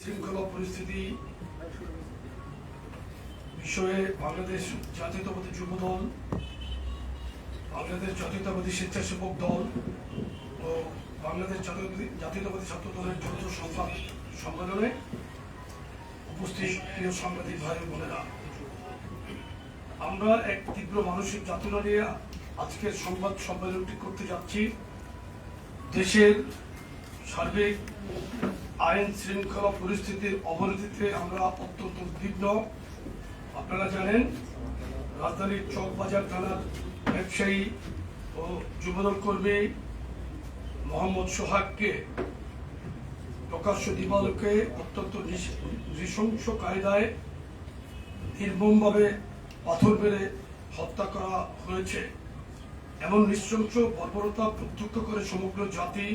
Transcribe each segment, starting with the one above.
শৃঙ্খলা পরিস্থিতি বিষয়ে বাংলাদেশ জাতীয়তাবাদী যুব দল বাংলাদেশ জাতীয়তাবাদী স্বেচ্ছাসেবক দল ও বাংলাদেশ জাতীয়তাবাদী ছাত্র দলের যৌথ সংবাদ সম্মেলনে উপস্থিত প্রিয় সাংবাদিক ভাই বোনেরা। আমরা এক তীব্র মানসিক যাতনা নিয়ে আজকের সংবাদ সম্মেলনটি করতে যাচ্ছি। দেশের সার্বিক আইন শৃঙ্খলা পরিস্থিতির অবনতিতে আমরা অত্যন্ত উদ্বিগ্ন। আপনারা জানেন রাজধানীর চকবাজার থানার ব্যবসায়ী ও যুবদল কর্মী মোহাম্মদ সোহাগকে প্রকাশ্য দিবালোকে অত্যন্ত নৃশংস কায়দায় নির্মমভাবে পাথর মেরে হত্যা করা হয়েছে। এমন নৃশংস বর্বরতা প্রত্যক্ষ করে সমগ্র জাতি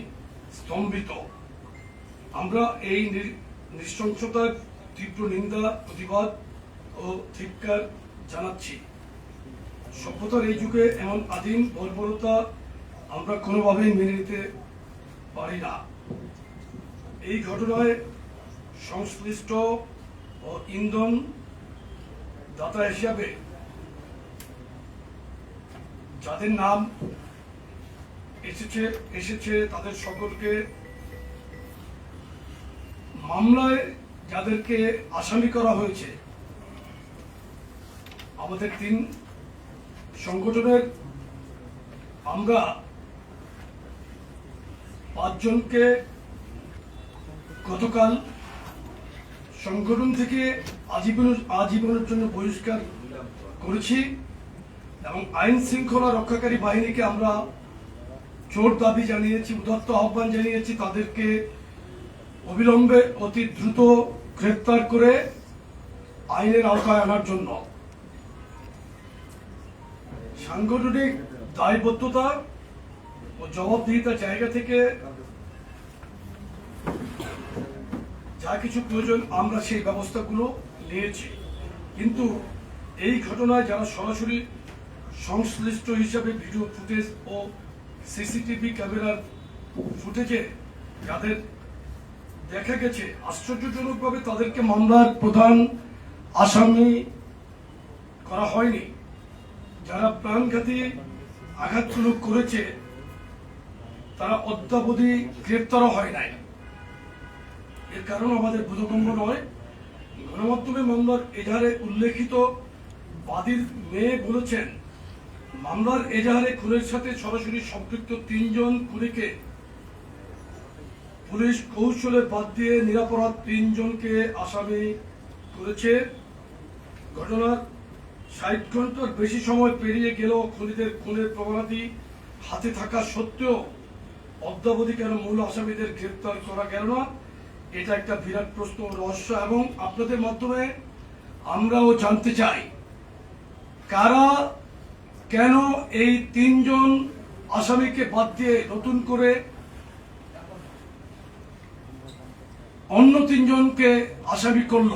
স্তম্ভিত। আমরা এই নৃশংসতার তীব্র নিন্দা, প্রতিবাদ ও ধিক্কার জানাচ্ছি। সভ্যতার এই যুগে এমন আদিম বর্বরতা আমরা কোনোভাবেই মেনে নিতে পারি না। এই ঘটনায় সংশ্লিষ্ট ও ইন্ধন দাতা হিসাবে যাদের নাম এসেছে এসেছে তাদের সকলকে। মামলায় যাদেরকে আসামি করা হয়েছে, আমাদের তিন সংগঠনের আমরা পাঁচজনকে গতকাল সংগঠন থেকে আজীবন, আজীবনের জন্য বহিষ্কার করেছি এবং আইন শৃঙ্খলা রক্ষাকারী বাহিনীকে আমরা জোর দাবি জানিয়েছি, উদাত্ত আহ্বান জানিয়েছি, তাদেরকে অবিলম্বে অতি দ্রুত গ্রেপ্তার করে আইনের আওতায় আনার জন্য। সাংগঠনিক দায়বদ্ধতা ও জবাবদিহিতার জায়গা থেকে যা কিছু প্রয়োজন আমরা সেই ব্যবস্থাগুলো নিয়েছি। কিন্তু এই ঘটনায় যারা সরাসরি সংশ্লিষ্ট হিসাবে ভিডিও ফুটেজ ও সিসিটিভি ক্যামেরার ফুটেজে যাদের দেখা গেছে, আশ্চর্যজনকভাবে তাদেরকে মামলার প্রধান আসামি করা হয়নি। যারা প্রাণঘাতী আঘাতগুলো করেছে, তারা অদ্যাবধি গ্রেপ্তারও হয় নাই। এর কারণ আমাদের বোধগম্য নয়। গণমাধ্যমে মামলার এজাহারে উল্লেখিত বাদীর মেয়ে বলেছেন মামলার এজাহারে খুনের সাথে সরাসরি সম্পৃক্ত তিনজন খুনিকে পুলিশ কৌশলে বাদ দিয়ে নিরাপরাধ তিনজনকে আসামি করেছে। ঘটনার ষাট ঘণ্টার বেশি সময় পেরিয়ে গেলেও খুনিদের খুনের প্রমাণাদি হাতে থাকা সত্ত্বেও অদ্যাবধি কেন মূল আসামিদের গ্রেপ্তার করা গেল না? এটা একটা বিরাট প্রশ্ন, রহস্য, এবং আপনাদের মাধ্যমে আমরাও জানতে চাই, কারা কেন এই তিনজন আসামিকে বাদ দিয়ে নতুন করে অন্য তিনজনকে আসামি করল,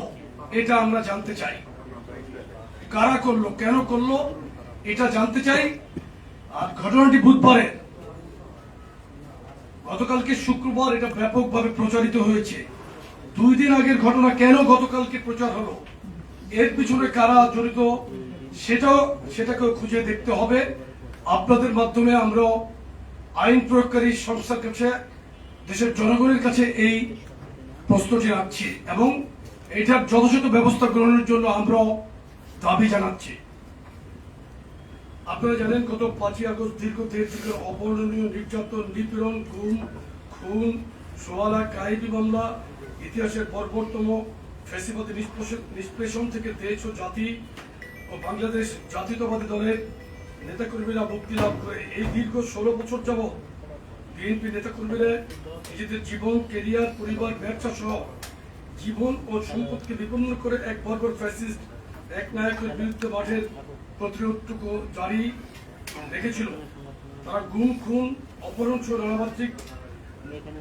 এটা আমরা জানতে চাই। কারা করল, কেন করল, এটা জানতে চাই। আর ঘটনাটি বুধবারের গতকালকে শুক্রবার এটা ব্যাপকভাবে প্রচারিত হয়েছে। দুই দিন আগের ঘটনা কেন গতকালকে প্রচার হলো? এর পিছনে কারা জড়িত? সেটাও সেটাকেও খুঁজে দেখতে হবে। আপনাদের মাধ্যমে আমরা আইন প্রয়োগকারী সংস্থার কাছে, দেশের জনগণের কাছে এই প্রশ্নটি রাখছি এবং এটার যথাযথ ব্যবস্থা গ্রহণের জন্য আমরাও দাবি জানাচ্ছি। আপনারা জানেন, গত পাঁচই আগস্ট দীর্ঘ দেড় যুগের অবর্ণনীয় নির্যাতন, নিপীড়ন, গুম, খুন, সোয়ালা কাহিনী মামলা, ইতিহাসের বর্বরতম ফেসিবাদী নিষ্পেষণ থেকে দেশ ও জাতি ও বাংলাদেশ জাতীয়তাবাদী দলের নেতাকর্মীরা মুক্তি লাভ করে এই দীর্ঘ ষোলো বছর যাবৎ বিএনপি নেতাকর্মীরা নিজেদের জীবন কেরিয়ার পরিবার, ব্যবসা সহ জীবন ও সম্পদকে বিপন্ন করে এক বর্বর ফ্যাসিস্ট, এক নায়কের বিরুদ্ধে মাঠের প্রতিরোধটুকু জারি রেখেছিল। তারা গুম, খুন, অপহরণ সহ নানামাত্রিক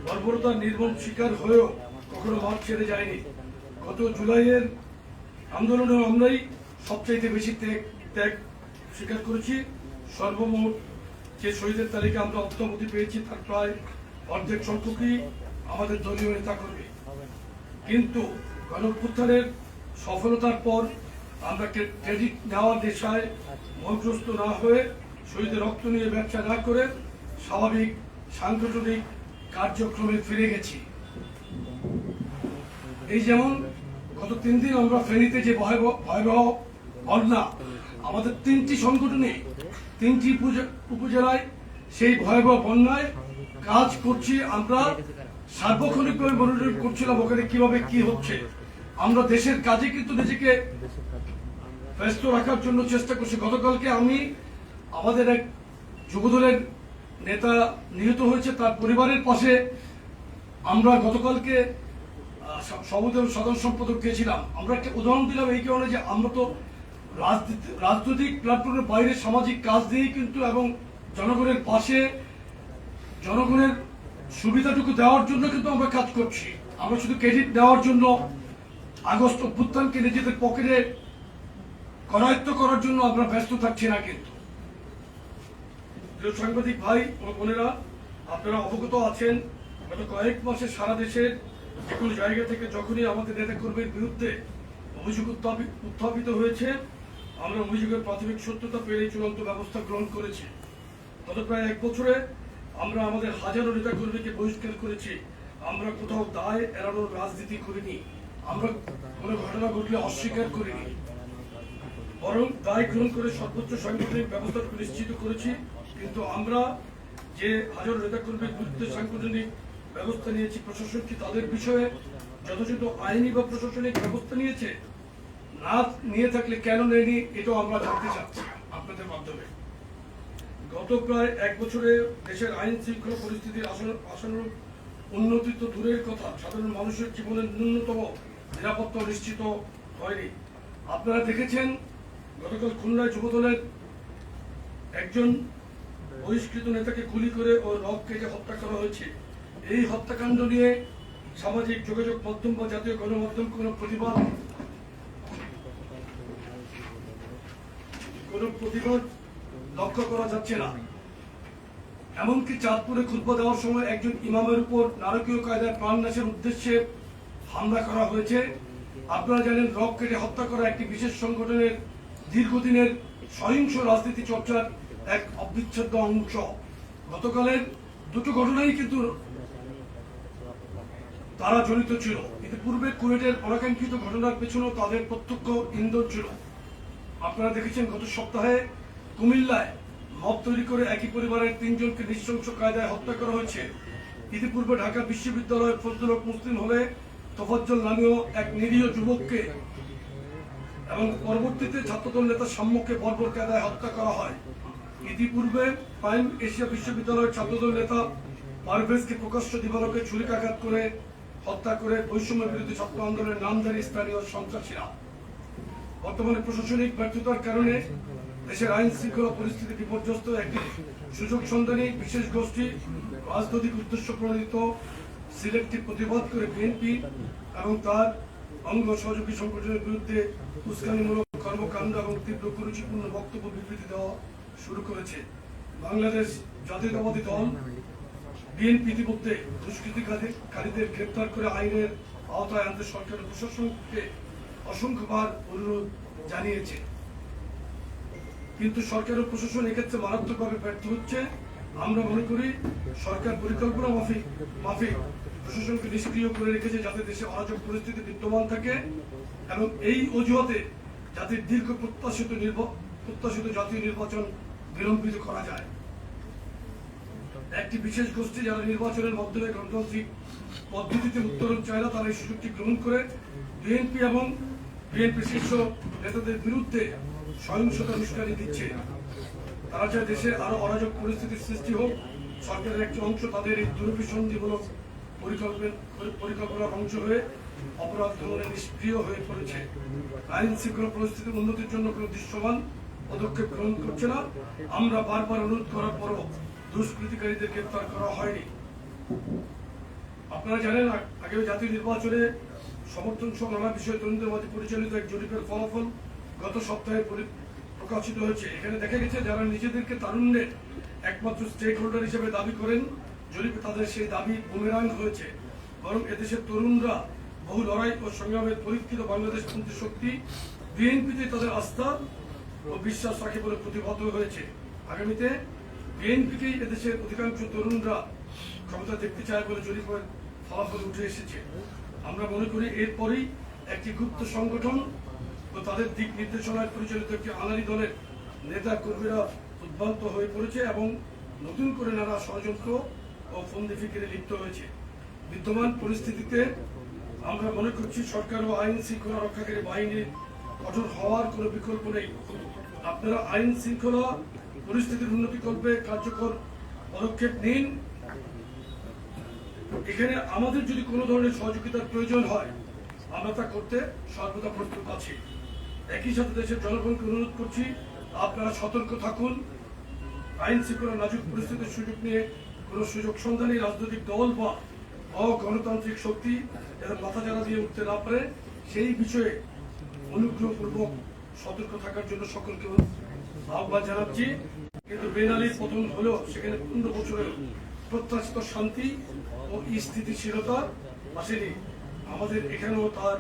বর্বরতার নির্মম শিকার হয়েও কখনো মাঠ ছেড়ে যায়নি। গত জুলাইয়ের আন্দোলনে আমরাই সবচাইতে বেশি ত্যাগ ত্যাগ স্বীকার করেছি। সর্বমোট যে শহীদের তালিকা আমরা অদ্যাবধি পেয়েছি, তার প্রায় অর্ধেক সংখ্যকই আমাদের দলীয় নেতা কর্মী কিন্তু গণপুত্থানের সফলতার পর আমরা ক্রেডিট নেওয়ার নেশায় মগ্রস্ত না হয়ে শহীদের রক্ত নিয়ে ব্যবসা না করে স্বাভাবিক, সাংগঠনিক কার্যক্রমে ফিরে গেছি। এই যেমন গত তিন দিন আমরা ফেনীতে যে ভয়াবহ ভয়াবহ বন্যা আমাদের তিনটি সংগঠনে, তিনটি উপজে- উপজেলায় সেই ভয়াবহ বন্যায় কাজ করছি আমরা। সার্বক্ষণিকভাবে মনোযোগ করছিলাম ওখানে কীভাবে কি হচ্ছে। আমরা দেশের কাজে কিন্তু নিজেকে ব্যস্ত রাখার জন্য চেষ্টা করছি। গতকালকে আমি আমাদের এক যুবদলের নেতা নিহত হয়েছে, তার পরিবারের পাশে আমরা গতকালকে সমুদ্র সাধারণ সম্পাদক গিয়েছিলাম। আমরা একটা উদাহরণ দিলাম এই কারণে যে আমরা তো রাজনৈতিক প্ল্যাটফর্মের বাইরে সামাজিক কাজ দিয়েই কিন্তু এবং জনগণের পাশে জনগণের সুবিধাটুকু দেওয়ার জন্য কিন্তু আমরা কাজ করছি। আমরা শুধু ক্রেডিট দেওয়ার জন্য আগস্ট অভ্যুত্থানকে নিজেদের পকেটে করায়ত্ত করার জন্য আমরা ব্যস্ত থাকছি না কিন্তু। সাংবাদিক ভাই ও বোনেরা, আপনারা অবগত আছেন, গত কয়েক মাসে সারা দেশের যে জায়গা থেকে যখনই আমাদের নেতা কর্মীর বিরুদ্ধে অভিযোগ উত্থাপিত হয়েছে আমরা অভিযোগের প্রাথমিক সত্যতা পেলে চূড়ান্ত ব্যবস্থা গ্রহণ করেছি। গত প্রায় এক বছরে আমরা আমাদের হাজারো নেতা কর্মীকে বহিষ্কার করেছি। আমরা কোথাও দায় এড়ানোর রাজনীতি করিনি। আমরা কোনো ঘটনা ঘটলে অস্বীকার করিনি। বরং দায় গ্রহণ করে সর্বোচ্চ সাংগঠনিক ব্যবস্থাটুকু নিশ্চিত করেছি। কিন্তু আমরা যে হাজার নেতাকর্মীর বিরুদ্ধে সাংগঠনিক ব্যবস্থা নিয়েছি প্রশাসন কি তাদের বিষয়ে যথাযথ আইনি বা প্রশাসনিক ব্যবস্থা নিয়েছে? না নিয়ে থাকলে কেন নেয়নি, এটাও আমরা জানতে চাচ্ছি আপনাদের মাধ্যমে। গত প্রায় এক বছরে দেশের আইন শৃঙ্খলা পরিস্থিতির আসন- আশানুরূপ উন্নতি তো দূরের কথা, সাধারণ মানুষের জীবনের ন্যূনতম নিরাপত্তা নিশ্চিত হয়নি। আপনারা দেখেছেন, গতকাল খুলনায় যুবদলের একজন বহিষ্কৃত নেতাকে গুলি করে ও রক কেটে হত্যা করা হয়েছে। এই হত্যাকাণ্ড নিয়ে সামাজিক যোগাযোগ মাধ্যম বা জাতীয় গণমাধ্যম কোনো প্রতিবাদ কোনো প্রতিবাদ লক্ষ্য করা যাচ্ছে না। এমনকি চাঁদপুরে খুতবা দেওয়ার সময় একজন ইমামের উপর নারকীয় কায়দায় প্রাণনাশের উদ্দেশ্যে হামলা করা হয়েছে। আপনারা জানেন, রক কেটে হত্যা করা একটি বিশেষ সংগঠনের দীর্ঘদিনের সহিংস রাজনীতি চর্চার এক অবিচ্ছেদ্য অংশ। গতকালের দুটো ঘটনাই কিন্তু তারা জড়িত ছিল। ইতিপূর্বে কুয়েটের অনাকাঙ্ক্ষিত ঘটনার পেছনেও তাদের প্রত্যক্ষ ইন্ধন ছিল। আপনারা দেখেছেন গত সপ্তাহে কুমিল্লায় মব তৈরি করে একই পরিবারের তিনজনকে নৃশংস কায়দায় হত্যা করা হয়েছে। ইতিপূর্বে ঢাকা বিশ্ববিদ্যালয়ের ফজলুল হক মুসলিম হলে তোফাজ্জল নামীয় এক নিরীহ যুবককে এবং পরবর্তীতে ছাত্রদল নেতা সাম্যকে বর্বর কায়দায় হত্যা করা হয়। ইতিপূর্বে প্রাইম এশিয়া বিশ্ববিদ্যালয়ের ছাত্রদল নেতা পারভেজকে প্রকাশ্য দিবালকে ছুরিকাঘাত করে হত্যা করে বৈষম্য বিরোধী ছাত্র আন্দোলনের নামধারী স্থানীয় সন্ত্রাসীরা। বর্তমানে প্রশাসনিক ব্যর্থতার কারণে দেশের আইন শৃঙ্খলা পরিস্থিতি বিপর্যস্ত। একটি সুযোগ সন্ধানী বিশেষ গোষ্ঠী রাজনৈতিক উদ্দেশ্য প্রণোদিত সিলেক্টিভ প্রতিবাদ করে বিএনপি এবং তার অঙ্গ সহযোগী সংগঠনের বিরুদ্ধে উস্কানিমূলক কর্মকাণ্ড এবং তীব্র কুরুচিপূর্ণ বক্তব্য বিবৃতি দেওয়া শুরু করেছে। বাংলাদেশ জাতীয়তাবাদী দল বিএনপি ইতিমধ্যে দুষ্কৃতিকারীদের গ্রেপ্তার করে আইনের আওতায় আনতে সরকার ও প্রশাসনকে অসংখ্যবার অনুরোধ জানিয়েছে। কিন্তু সরকার ও প্রশাসন এক্ষেত্রে মারাত্মকভাবে ব্যর্থ হচ্ছে। আমরা মনে করি সরকার পরিকল্পনা মাফিক মাফিক, প্রশাসনকে নিষ্ক্রিয় করে রেখেছে যাতে দেশে অরাজক পরিস্থিতি বিদ্যমান থাকে এবং এই অজুহাতে জাতির দীর্ঘ প্রত্যাশিত প্রত্যাশিত জাতীয় নির্বাচন বিলম্বিত করা যায়। একটি বিশেষ গোষ্ঠী যারা নির্বাচনের মাধ্যমে গণতান্ত্রিক পদ্ধতিতে উত্তরণ চায় না, তারা এই সুযোগটি গ্রহণ করে। বিএনপি এবং বিএনপি শীর্ষ নেতাদের বিরুদ্ধে সহিংসতা উস্কানি দিচ্ছে। তারা চায় দেশে আরও অরাজক পরিস্থিতির সৃষ্টি হোক। সরকারের একটি অংশ তাদের এই দুরভিসন্ধিমূলক পরিকল্পনা পরিকল্পনার অংশ হয়ে অপরাধ নিষ্ক্রিয় হয়ে পড়েছে। আইন শৃঙ্খলা পরিস্থিতির উন্নতির জন্য কোনো দৃশ্যমান পদক্ষেপ গ্রহণ করছে না। আমরা বারবার অনুরোধ করার পরও দুষ্কৃতিকারীদের গ্রেপ্তার করা হয়নি। আপনারা জানেন, আ- আগেও জাতীয় নির্বাচনে সমর্থন সহ নানা বিষয়ে তরুণদের মাঝে পরিচালিত এক জরিপের ফলাফল গত সপ্তাহে পরি- প্রকাশিত হয়েছে। এখানে দেখা গেছে, যারা নিজেদেরকে তারুণ্যের একমাত্র স্টেক হোল্ডার হিসেবে দাবি করেন, জরিপে তাদের সেই দাবি বুমেরাং হয়েছে। বরং এদেশের তরুণরা বহু লড়াই ও সংগ্রামের পরীক্ষিত বাংলাদেশ পন্থী শক্তি, বিএনপিতে তাদের আস্থা ও বিশ্বাস রাখে বলে প্রতিবদ্ধ হয়েছে। আগামীতে বিএনপিকেই এদেশের অধিকাংশ তরুণরা ক্ষমতা দেখতে চায় বলে জরিপের ফলাফল উঠে এসেছে। আমরা মনে করি এরপরেই একটি গুপ্ত সংগঠন ও তাদের দিক নির্দেশনায় পরিচালিত একটি আনারি দলের নেতা কর্মীরা উদ্ভ্রান্ত হয়ে পড়েছে এবং নতুন করে নানা ষড়যন্ত্র ও ফন্দি ফিকিরে লিপ্ত হয়েছে। বিদ্যমান পরিস্থিতিতে আমরা মনে করছি সরকার ও আইন শৃঙ্খলা রক্ষাকারী বাহিনীর কঠোর হওয়ার কোনো বিকল্প নেই। আপনারা আইন শৃঙ্খলা পরিস্থিতির উন্নতি করবে, কার্যকর পদক্ষেপ নিন এখানে আমাদের যদি কোনো ধরনের সহযোগিতার প্রয়োজন হয়, আমরা তা করতে সর্বদা প্রস্তুত আছি। একই সাথে দেশের জনগণকে অনুরোধ করছি, আপনারা সতর্ক থাকুন। আইন শৃঙ্খলা নাজুক পরিস্থিতির সুযোগ নিয়ে কোনো সুযোগ সন্ধানী রাজনৈতিক দল বা অগণতান্ত্রিক শক্তি যারা মাথা জানা দিয়ে উঠতে না পারে, সেই বিষয়ে অনুগ্রহপূর্বক সতর্ক থাকার জন্য সকলকে আহ্বান জানাচ্ছি। কিন্তু বেনালির পতন হলেও সেখানে পনেরো বছরের প্রত্যাশিত শান্তি ও স্থিতিশীলতা আসেনি। আমাদের এখানেও তার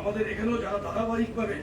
আমাদের এখানেও যারা ধারাবাহিকভাবে